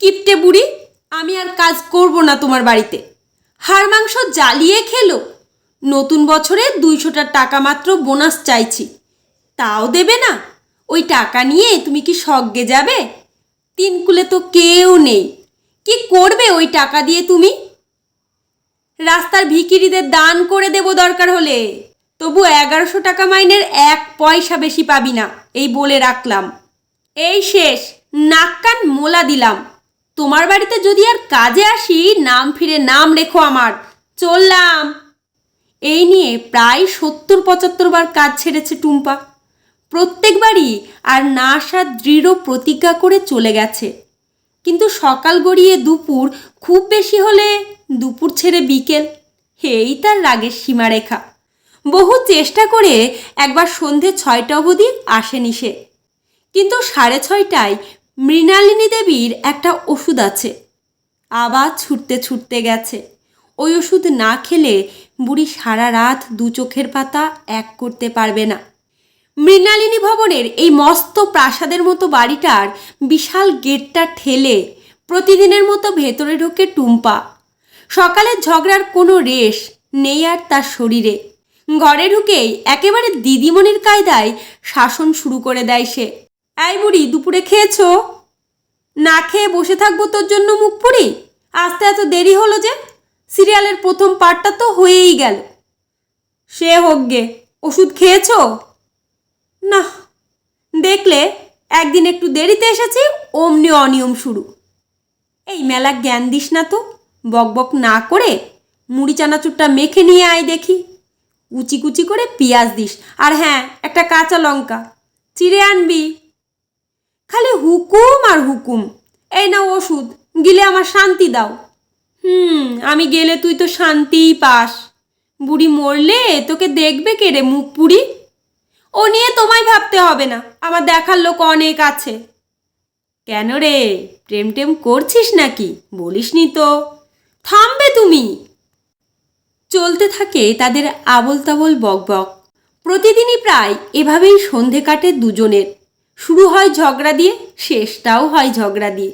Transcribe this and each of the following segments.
কিপটে বুড়ি, আমি আর কাজ করব না তোমার বাড়িতে। হাড় মাংস জ্বালিয়ে খেলো। নতুন বছরে দুইশোটা টাকা মাত্র বোনাস চাইছি। তাও দেবে না। ওই টাকা নিয়ে তুমি কি স্বর্গে যাবে? তিনকুলে তো কেউ নেই। কি করবে ওই টাকা দিয়ে তুমি? রাস্তার ভিকিরিদের দান করে দেব দরকার হলে। তবু এগারোশো টাকা মাইনের এক পয়সা বেশি পাবি না, এই বলে রাখলাম। এই শেষ, নাক কান মোলা দিলাম। তোমার বাড়িতে যদি আর কাজে আসি, নাম ফিরে নাম রেখো আমার। চললাম। এই নিয়ে প্রায় সত্তর পঁচাত্তর বার কাজ ছেড়েছে টুম্পা। প্রত্যেকবারই আর না আসার দৃঢ় প্রতিজ্ঞা করে চলে গেছে। কিন্তু সকাল গড়িয়ে দুপুর, খুব বেশি হলে দুপুর ছেড়ে বিকেল। এই তার রাগের সীমারেখা। বহু চেষ্টা করে একবার সন্ধে ছয়টা অবধি আসেনি সে। কিন্তু সাড়ে ছয়টায় মৃণালিনী দেবীর একটা ওষুধ আছে। আবার ছুটতে ছুটতে গেছে। ওই ওষুধ না খেলে বুড়ি সারা রাত দু চোখের পাতা এক করতে পারবে না। মৃণালিনী ভবনের এই মস্ত প্রাসাদের মতো বাড়িটার বিশাল গেটটা ঠেলে প্রতিদিনের মতো ভেতরে ঢোকে টুম্পা। সকালের ঝগড়ার কোনো রেশ নেই আর তার শরীরে। ঘরে ঢুকেই একেবারে দিদিমণির কায়দায় শাসন শুরু করে দেয় সে। এই বুড়ি, দুপুরে খেয়েছো? না খেয়ে বসে থাকব তোর জন্য মুখ পুরি আসতে এত দেরি হলো যে? সিরিয়ালের প্রথম পার্টটা তো হয়েই গেল। সে হোক গে, ওষুধ খেয়েছো? না। দেখলে, একদিন একটু দেরিতে এসেছি, অমনি অনিয়ম শুরু। এই মেলা জ্ঞান দিস না তো বকবক না করে মুড়ি চানাচুরটা মেখে নিয়ে আয় দেখি। কুচি কুচি করে পেঁয়াজ দিস। আর হ্যাঁ একটা কাঁচা লঙ্কা। চিড়ে আনবি? খালি হুকুম আর হুকুম। এই না ওষুধ, গিলে আমার শান্তি দাও। হুম, আমি গেলে তুই তো শান্তিই পাস। বুড়ি মরলে তোকে দেখবে কে রে মুখ পুড়ি? ও নিয়ে তোমায় ভাবতে হবে না আমার দেখার লোক অনেক আছে। কেন রে প্রেম টেম করছিস নাকি? বলিসনি তো। থামবে তুমি। চলতে থাকে তাদের আবল তাবল বকবক। প্রতিদিনই প্রায় এভাবেই সন্ধে কাটে দুজনের। শুরু হয় ঝগড়া দিয়ে, শেষটাও হয় ঝগড়া দিয়ে।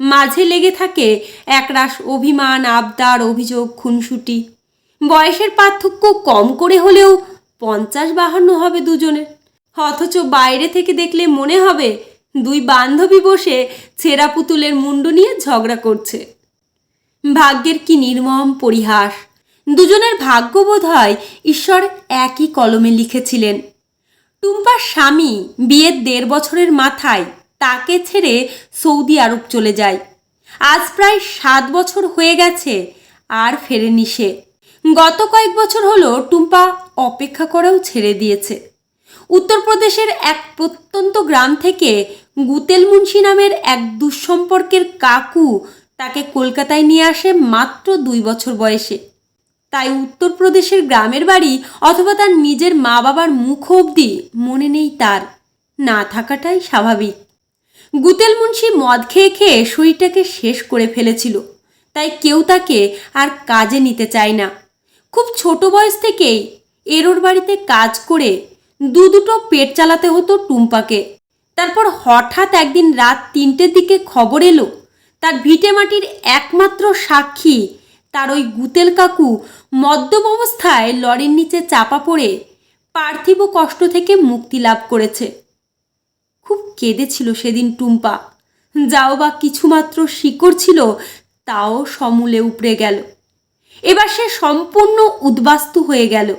মাঝে লেগে থাকে একরাশ অভিমান, আবদার, অভিযোগ, খুনসুটি। বয়সের পার্থক্য কম করে হলেও পঞ্চাশ বাহান্ন হবে দুজনের। অথচ বাইরে থেকে দেখলে মনে হবে দুই বান্ধবী বসে ছেঁড়া পুতুলের মুন্ডু নিয়ে ঝগড়া করছে। ভাগ্যের কি নির্মম পরিহাস। দুজনের ভাগ্য বোধ হয় ঈশ্বর একই কলমে লিখেছিলেন। টুম্পার স্বামী বিয়ের দেড় বছরের মাথায় তাকে ছেড়ে সৌদি আরব চলে যায়। আজ প্রায় সাত বছর হয়ে গেছে আর ফেরেনি সে। গত কয়েক বছর হলো টুম্পা অপেক্ষা করেও ছেড়ে দিয়েছে। উত্তরপ্রদেশের এক প্রত্যন্ত গ্রাম থেকে গুতেল মুন্সি নামের এক দুঃসম্পর্কের কাকু তাকে কলকাতায় নিয়ে আসে মাত্র দুই বছর বয়সে। তাই উত্তরপ্রদেশের গ্রামের বাড়ি অথবা তার নিজের মা বাবার মুখ অবধি মনে নেই তার। না থাকাটাই স্বাভাবিক। গুতেল মুন্সি মদ খেয়ে খেয়ে শরীরটাকে শেষ করে ফেলেছিল, তাই কেউ তাকে আর কাজে নিতে চায় না। খুব ছোট বয়স থেকেই এরোর বাড়িতে কাজ করে দু দুটো পেট চালাতে হতো টুম্পাকে। তারপর হঠাৎ একদিন রাত তিনটের দিকে খবর এলো, তার ভিটেমাটির একমাত্র সাক্ষী তার ওই গুতেল কাকু মদ্যপ অবস্থায় লরির নিচে চাপা পড়ে পার্থিব কষ্ট থেকে মুক্তি লাভ করেছে। খুব কেঁদেছিল সেদিন টুম্পা। যাও বা কিছুমাত্র শিকড় ছিল, তাও সমূলে উপড়ে গেল। এবার সে সম্পূর্ণ উদ্বাস্তু হয়ে গেল।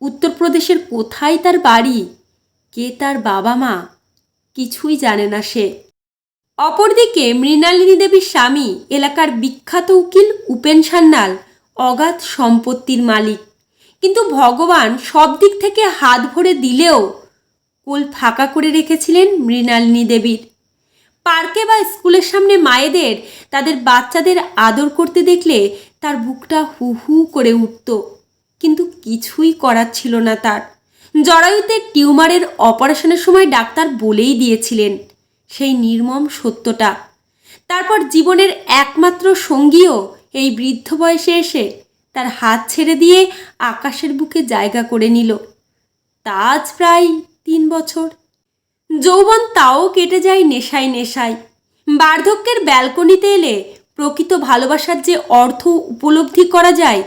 উত্তরপ্রদেশের কোথায় তার বাড়ি, কে তার বাবা মা, কিছুই জানে না সে। অপরদিকে মৃণালিনী দেবীর স্বামী, এলাকার বিখ্যাত উকিল উপেন সান্যাল, অগাধ সম্পত্তির মালিক। কিন্তু ভগবান সব দিক থেকে হাত ভরে দিলেও কোল ফাঁকা করে রেখেছিলেন মৃণালিনী দেবীর। পার্কে বা স্কুলের সামনে মায়েদের, তাদের বাচ্চাদের আদর করতে দেখলে তার বুকটা হু হু করে উঠত। কিন্তু কিছুই করার ছিল না তার। জরায়ুতে টিউমারের অপারেশনের সময় ডাক্তার বলেই দিয়েছিলেন। সেই নির্মম সত্যটা। তারপর জীবনের একমাত্র সঙ্গীও এই বৃদ্ধ বয়সে এসে তার হাত ছেড়ে দিয়ে আকাশের বুকে জায়গা করে নিল। তা আজ প্রায় তিন বছর। যৌবন তাও কেটে যায় নেশায় নেশায়। বার্ধক্যের ব্যালকনিতে এলে প্রকৃত ভালোবাসার যে অর্থ উপলব্ধি করা যায়,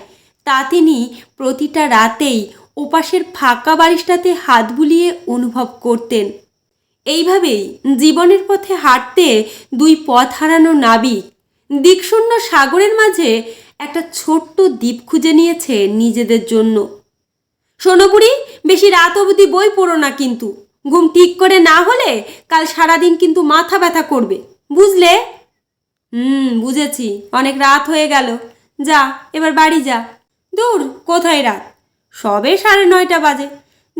তা তিনি প্রতিটা রাতেই ওপাশের ফাঁকা বারিশটাতে হাত বুলিয়ে অনুভব করতেন। এইভাবেই জীবনের পথে হাঁটতে দুই পথ হারানো নাবিক দিকশূন্য সাগরের মাঝে একটা ছোট্ট দ্বীপ খুঁজে নিয়েছে নিজেদের জন্য। বুড়ি, বেশি রাত অবধি বই পড়ো না কিন্তু। ঘুম ঠিক করে না হলে কাল সারাদিন কিন্তু মাথা ব্যথা করবে। বুঝলে? হুম, বুঝেছি। অনেক রাত হয়ে গেল। যা, এবার বাড়ি যা। দূর, কোথায় রাত? সবে সাড়ে নয়টা বাজে।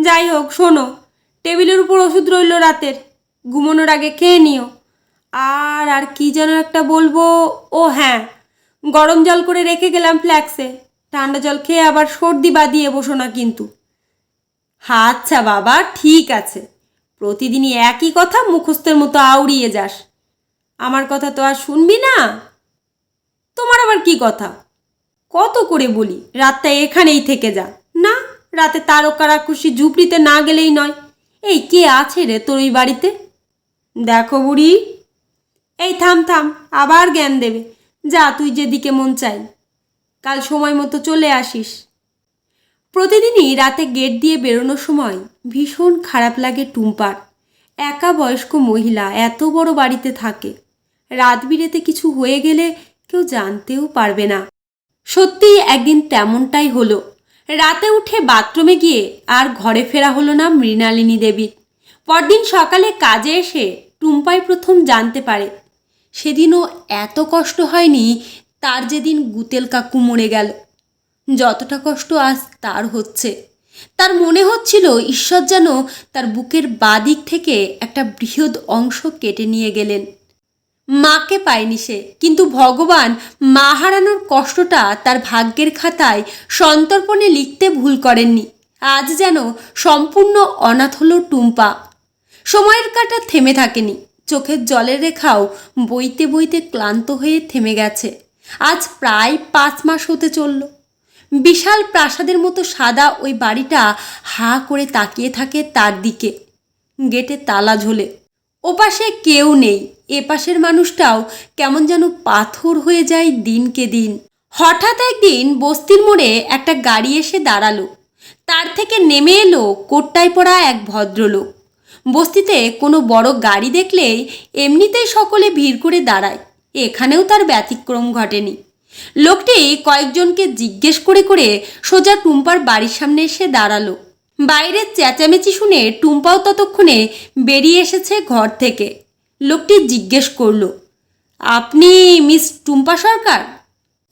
যাই হোক, শোনো। টেবিলের উপর ওষুধ রইল রাতের। ঘুমানোর আগে খেয়ে নিও। আর আর কি যেন একটা বলব? ও হ্যাঁ। গরম জল করে রেখে গেলাম ফ্ল্যাক্সে। ঠান্ডা জল খেয়ে আবার সর্দি বাঁধিয়ে বসো না কিন্তু। আচ্ছা বাবা, ঠিক আছে। প্রতিদিনই একই কথা, মুখস্থের মতো আউড়িয়ে যাস। আমার কথা তো আর শুনবি না? তোমার আবার কি কথা? কত করে বলি? রাতটা এখানেই থেকে যা। না, রাতে তারকারা খুশি ঝুপড়িতে না গেলেই নয়। এই কে আছে রে তোর ওই বাড়িতে? দেখো বুড়ি। এই থাম থাম, আবার জ্ঞান দেবে। যা, তুই যেদিকে মন চাই। কাল সময় মতো চলে আসিস। প্রতিদিনই রাতে গেট দিয়ে বেরোনোর সময় ভীষণ খারাপ লাগে টুম্পার। একা বয়স্ক মহিলা এত বড় বাড়িতে থাকে। রাত বিরেতে কিছু হয়ে গেলে কেউ জানতেও পারবে না। সত্যিই একদিন তেমনটাই হলো। রাতে উঠে বাথরুমে গিয়ে আর ঘরে ফেরা হলো না মৃণালিনী দেবীর পরদিন সকালে কাজে এসে টুম্পাই প্রথম জানতে পারে, সেদিনও এত কষ্ট হয়নি তার যেদিন গুতেল কাকু মরে গেল। যতটা কষ্ট আজ তার হচ্ছে। তার মনে হচ্ছিল ঈশ্বর যেন তার বুকের বাদিক থেকে একটা বৃহৎ অংশ কেটে নিয়ে গেলেন। মাকে পায়নি সে। কিন্তু ভগবান মা হারানোর কষ্টটা তার ভাগ্যের খাতায় সন্তর্পণে লিখতে ভুল করেননি। আজ যেন সম্পূর্ণ অনাথ হল টুম্পা। সময়ের কাটা থেমে থাকেনি। চোখের জলের রেখাও বইতে বইতে ক্লান্ত হয়ে থেমে গেছে। আজ প্রায় পাঁচ মাস হতে চলল। বিশাল প্রাসাদের মতো সাদা ওই বাড়িটা হা করে তাকিয়ে থাকে তার দিকে। গেটে তালা ঝোলে। ওপাশে কেউ নেই। এপাশের মানুষটাও কেমন যেন পাথর হয়ে যায় দিনকে দিন। হঠাৎ একদিন বস্তির মোড়ে একটা গাড়ি এসে দাঁড়াল। তার থেকে নেমে এলো কোট্টায় পড়া এক ভদ্রলোক। বস্তিতে কোনো বড় গাড়ি দেখলেই এমনিতেই সকলে ভিড় করে দাঁড়ায়। এখানেও তার ব্যতিক্রম ঘটেনি। লোকটি কয়েকজনকে জিজ্ঞেস করে করে সোজা টুম্পার বাড়ির সামনে এসে দাঁড়াল। বাইরের চেঁচামেচি শুনে টুম্পাও ততক্ষণে বেরিয়ে এসেছে ঘর থেকে। লোকটি জিজ্ঞেস করল, আপনি মিস টুম্পা সরকার?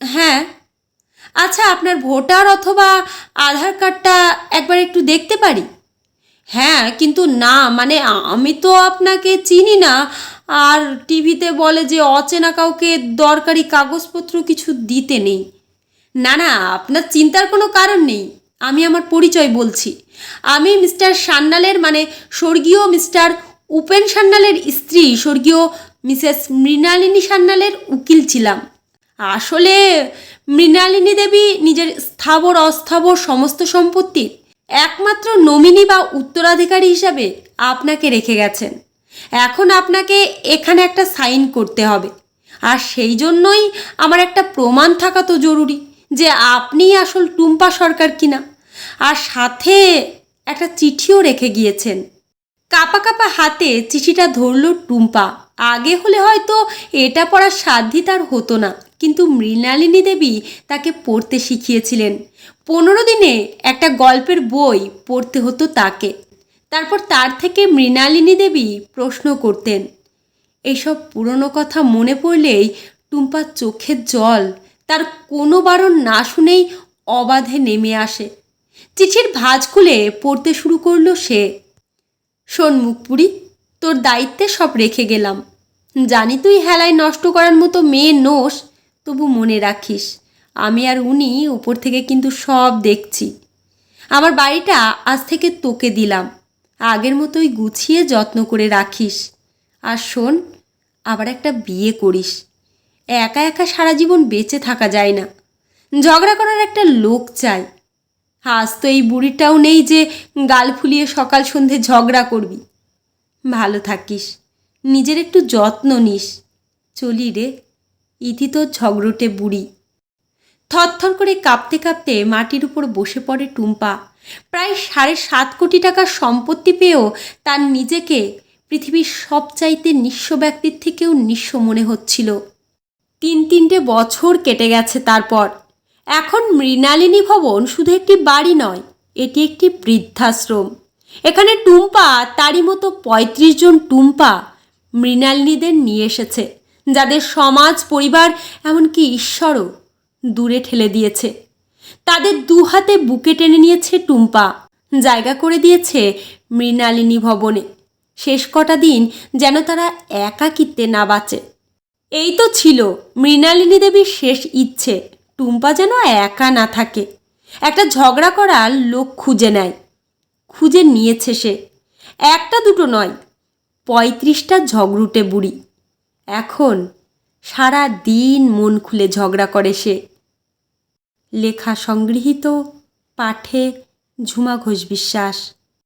হ্যাঁ। আচ্ছা আপনার ভোটার অথবা আধার কার্ডটা একবার একটু দেখতে পারি? হ্যাঁ কিন্তু না মানে আমি তো আপনাকে চিনি না। আর টিভিতে বলে যে অচেনা কাউকে দরকারি কাগজপত্র কিছু দিতে নেই। না না, আপনার চিন্তার কোনো কারণ নেই। আমি আমার পরিচয় বলছি। আমি মিস্টার সান্যালের মানে স্বর্গীয় মিস্টার উপেন সান্যালের স্ত্রী স্বর্গীয় মিসেস মৃণালিনী সান্যালের উকিল ছিলাম। আসলে মৃণালিনী দেবী নিজের স্থাবর, অস্থাবর সমস্ত সম্পত্তির একমাত্র নমিনি বা উত্তরাধিকারী হিসাবে আপনাকে রেখে গেছেন। এখন আপনাকে এখানে একটা সাইন করতে হবে। আর সেই জন্যই আমার একটা প্রমাণ থাকা তো জরুরি যে আপনিই আসল টুম্পা সরকার কিনা। আর সাথে একটা চিঠিও রেখে গিয়েছেন। কাপা কাপা হাতে চিঠিটা ধরল টুম্পা। আগে হলে হয়তো এটা পড়ার সাধ্যই তার হতো না, কিন্তু মৃণালিনী দেবী তাকে পড়তে শিখিয়েছিলেন। পনেরো দিনে একটা গল্পের বই পড়তে হতো তাকে। তারপর তার থেকে মৃণালিনী দেবী প্রশ্ন করতেন। এইসব পুরনো কথা মনে পড়লেই টুম্পার চোখের জল তার কোনো বারণ না শুনেই অবাধে নেমে আসে। চিঠির ভাঁজ খুলে পড়তে শুরু করল সে। শোন মুখপুরি, তোর দায়িত্বে সব রেখে গেলাম। জানি তুই হেলায় নষ্ট করার মতো মেয়ে নোস, তবু মনে রাখিস, আমি আর উনি উপর থেকে কিন্তু সব দেখছি। আমার বাড়িটা আজ থেকে তোকে দিলাম, আগের মতোই গুছিয়ে যত্ন করে রাখিস। আর শোন, আবার একটা বিয়ে করিস, একা একা সারা জীবন বেঁচে থাকা যায় না। ঝগড়া করার একটা লোক চাই আজ তো এই বুড়িটাও নেই যে গাল ফুলিয়ে সকাল সন্ধে ঝগড়া করবি। ভালো থাকিস, নিজের একটু যত্ন নিস। চলি রে, ইতি তো ঝগড়টে বুড়ি। থরথর করে কাঁপতে কাঁপতে মাটির উপর বসে পড়ে টুম্পা। প্রায় সাড়ে সাত কোটি টাকার সম্পত্তি পেয়েও তার নিজেকে পৃথিবীর সবচাইতে নিঃস্ব ব্যক্তির থেকেও নিঃস্ব মনে হচ্ছিল। তিন তিনটে বছর কেটে গেছে তারপর। এখন মৃণালিনী ভবন শুধু একটি বাড়ি নয়, এটি একটি বৃদ্ধাশ্রম। এখানে টুম্পা, তারই মতো পঁয়ত্রিশ জন টুম্পা মৃণালিনীদের নিয়ে এসেছে, যাদের সমাজ, পরিবার, এমনকি ঈশ্বরও দূরে ঠেলে দিয়েছে। তাদের দু হাতে বুকে টেনে নিয়েছে টুম্পা, জায়গা করে দিয়েছে মৃণালিনী ভবনে। শেষ কটা দিন যেন তারা একাকিত্বে না বাঁচে। এই তো ছিল মৃণালিনী দেবীর শেষ ইচ্ছে। টুম্পা যেন একা না থাকে। একটা ঝগড়া করার লোক খুঁজে নেয়। খুঁজে নিয়েছে সে। একটা দুটো নয়, পঁয়ত্রিশটা ঝগড়ুটে বুড়ি। এখন সারা দিন মন খুলে ঝগড়া করে সে। লেখা সংগৃহীত পাঠে ঝুমা ঘোষ বিশ্বাস।